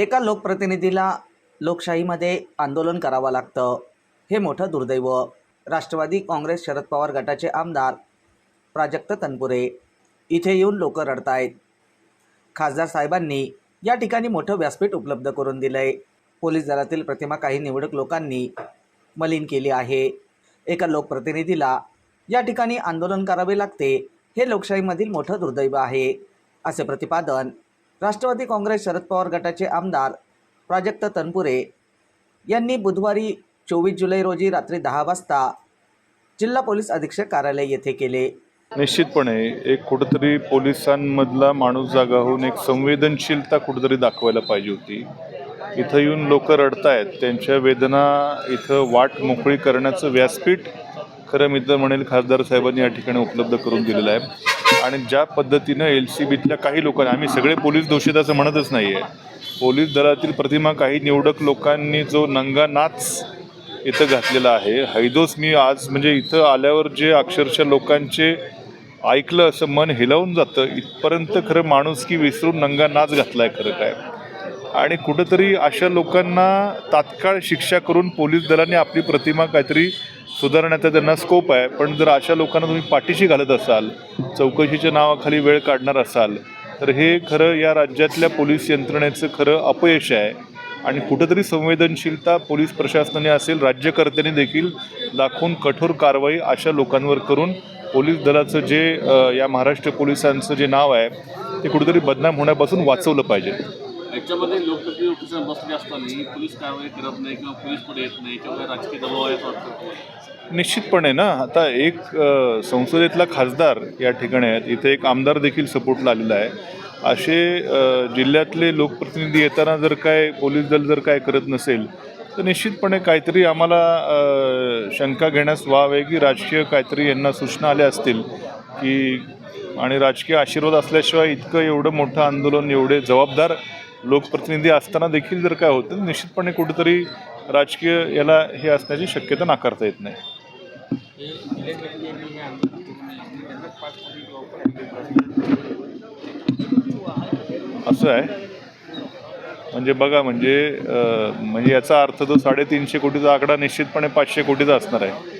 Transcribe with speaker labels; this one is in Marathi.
Speaker 1: एका लोकप्रतिनिधीला लोकशाहीमध्ये आंदोलन करावं लागतं. हे मोठं दुर्दैव. राष्ट्रवादी काँग्रेस शरद पवार गटाचे आमदार प्राजक्त तनपुरे इथे येऊन लोक रडतायत. खासदार साहेबांनी या ठिकाणी मोठं व्यासपीठ उपलब्ध करून दिलं आहे पोलीस दलातील प्रतिमा काही निवडक लोकांनी मलिन केली आहे. एका लोकप्रतिनिधीला या ठिकाणी आंदोलन करावे लागते हे लोकशाहीमधील मोठं दुर्दैव आहे असे प्रतिपादन राष्ट्रवादी काँग्रेस शरद पवार गटाचे आमदार प्राजक्त तनपुरे यांनी बुधवारी चोवीस जुलै रोजी रात्री दहा वाजता जिल्हा पोलीस अधीक्षक कार्यालय येथे केले.
Speaker 2: निश्चितपणे एक कुठंतरी पोलिसांमधला माणूस जागा होऊन एक संवेदनशीलता कुठंतरी दाखवायला पाहिजे होती. इथं येऊन लोक रडतायत त्यांच्या वेदना इथं वाट मोकळी करण्याचं व्यासपीठ खरं मी तर म्हणेल खासदार साहेबांनी या ठिकाणी उपलब्ध करून दिलेलं आहे. आणि ज्या पद्धतीनं एल सी बीतल्या काही लोकांनी आम्ही सगळे पोलीस दोषीत असं म्हणतच नाही आहे पोलीस दलातील प्रतिमा काही निवडक लोकांनी जो नंगा नाच इथं घातलेला आहे. हैदोस मी आज म्हणजे इथं आल्यावर जे अक्षरशः लोकांचे ऐकलं असं मन हिलावून जातं इथपर्यंत खरं माणूस की विसरून नंगा नाच घातला आहे खरं काय. आणि कुठंतरी अशा लोकांना तात्काळ शिक्षा करून पोलीस दलाने आपली प्रतिमा काहीतरी सुधारण्याचा त्यांना स्कोप आहे. पण जर अशा लोकांना तुम्ही पाठीशी घालत असाल चौकशीच्या नावाखाली वेळ काढणार असाल तर हे खरं या राज्यातल्या पोलीस यंत्रणेचं खरं अपयश आहे. आणि कुठंतरी संवेदनशीलता पोलीस प्रशासनाने असेल राज्यकर्त्यांनी देखील दाखवून कठोर कारवाई अशा लोकांवर करून पोलीस दलाचं जे या महाराष्ट्र पोलिसांचं जे नाव आहे ते कुठेतरी बदनाम होण्यापासून वाचवलं पाहिजे.
Speaker 3: याच्यामध्ये लोकप्रिय ऑफिसर बसले असताना पोलीस कारवाई करत नाही किंवा पोलीस पुढे येत नाही किंवा राजकीय दबाव आहे वाटतं
Speaker 2: निश्चितपणे ना. आता एक संसदेतला खासदार या ठिकाणी आहेत. इथे एक आमदार देखील सपोर्टला आलेला आहे. असे जिल्ह्यातले लोकप्रतिनिधी येताना जर काय पोलीस दल जर काय करत नसेल तर निश्चितपणे काहीतरी आम्हाला शंका घेण्यास वाव आहे की राजकीय काहीतरी यांना सूचना आल्या असतील की आणि राजकीय आशीर्वाद असल्याशिवाय इतकं एवढं मोठं आंदोलन एवढे जबाबदार लोकप्रतिनिधी असताना देखील जर काय होतं निश्चितपणे कुठेतरी राजकीय याला हे असण्याची शक्यता नाकारता येत नाही. असं आहे. म्हणजे बघा म्हणजे म्हणजे याचा अर्थ तो साडेतीनशे कोटीचा आकडा निश्चितपणे पाचशे कोटीचा असणार आहे.